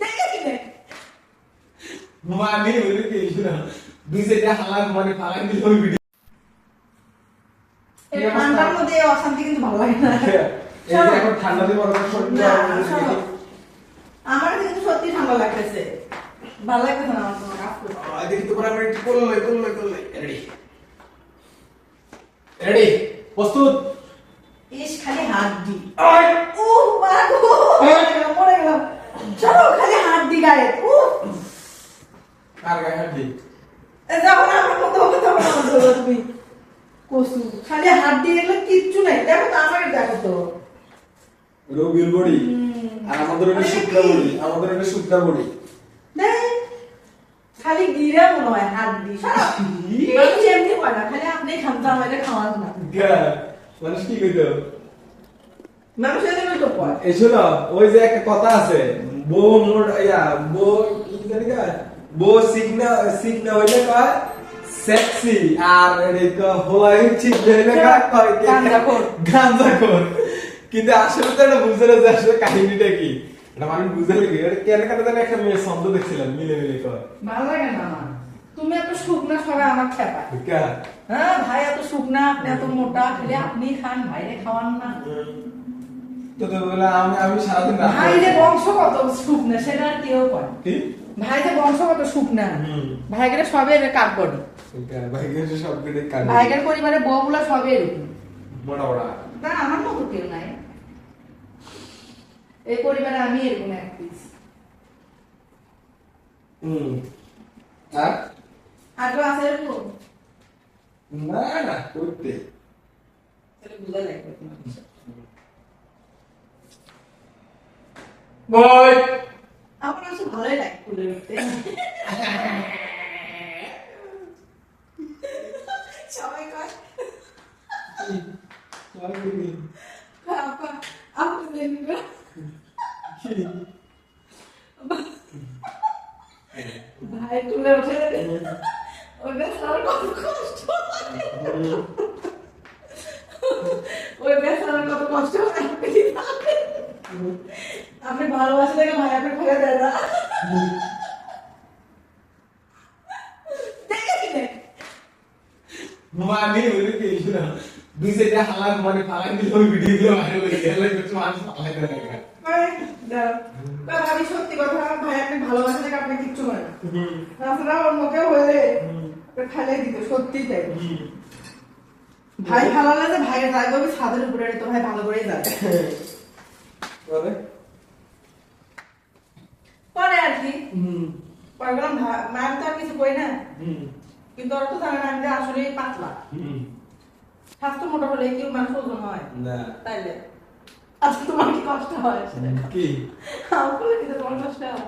দেখেছি রে মানে হইল কি শুনো দুই সাইডে হালার মানে ফালাই দিল ওই ভিডিও ঠান্ডার মধ্যে অশান্তি কিন্তু ভালো লাগে না এই যে এখন ঠান্ডা দিয়ে বড় সত্যি আমার কিন্তু সত্যি ঠান্ডা লাগতেছে ভালো লাগতেছে না আমার কোনো কাজ করতে। দেখি তো বরাবর করলে করলে করলে রেডি রেডি প্রস্তুত ইস খালি হাত আয় গেলাম চলো খালি হাড্ডি গায়ে। কার গায়ে হাত দি যখন আমার মতো হবে তখন আমার ধরো তুমি। কসু খালি হাড্ডি এগুলো কিচ্ছু নাই। দেখো তো আমার দেখো তো। রবির বডি। আর আমাদের ওটা আরে শুকনা কি? বডি। আমাদের ওটা শুকনা বডি। খালি গিরা মনে হয় মানুষ এমনি হয় না খালি আপনি খামতে আমাদের খাওয়ান না। মানুষ কি কইতো? তো এই শোনো ওই যে একটা কথা আছে বউ মোর ইয়া বউ কি জানি গা বউ সিগনা সিগনা হইলে কয় সেক্সি আর ঠিক হইলে কয় কয়। কিন্তু আসলে তো এটা বুঝে না যে আসলে কাহিনীটা কি। এটা মানুষ বুঝে কি। এটা কেন কেন জানি একটা মেয়ে ছন্দ দেখছিলাম মিলে মিলে কয়। ভালো লাগে না আমার। তুমি এত শুকনা সবাই আমার খেপা? হ্যাঁ ভাই এত শুকনা আপনি এত মোটা খালি আপনি খান ভাইরে খাওয়ান না। তো তো বলে আমি আমি সারাদিন রাত ভাই যে বংশ কত শুকনা সেটা আর কেউ পায় কি? ভাই যে বংশ কত শুকনা ভাইগের সবে কাঠ বডি। কা, সব কেটে কাটে ভাইগের পরিবারে বউগুলো সবে এরকম। মোটা মোটা না আমার মতো কেউ নাই। এই পরিবারে আমি এরকম এক পিস হুম। আর? আর কেউ আছে এরকম? না না করতে। তাহলে বুঝা লাগবে তোমার বই আমার ভালোই লাগে সবাই কয় ভাই তুলে উঠে ওই বেচারার কত কত কষ্ট আপনি ভালোবাসা থেকে ভাই আপনি ফেলে দেয় না। রে? মানে হইল দুই সাইডে হালার মানে ফালাই দিল ওই ভিডিও গুলো ভাইরাল হয়ে গেল কিছু মানুষ ফালাই দেয় না। মানে, আমি সত্যি কথা ভাই আপনি ভালোবাসা থেকে আপনি কিচ্ছু করে না। তাছাড়া অন্য কেউ হলে আপনি দিত সত্যি তাই। ভাই ভালো লাগে ভাইয়ের রাগ হবে ছাদের উপরে তো ভাই ভালো করেই যাবে পরে পরে আর কি হুম পরে বললাম তো আর কিছু কই না। কিন্তু ওরা তো জানে না আমি যে আসলে পাতলা। স্বাস্থ্য মোটা হলে কি মানুষ ওজন হয়? না। তাইলে? আজকে তোমার কি কষ্ট হয়? কি? আমার তোমার কষ্ট হয়।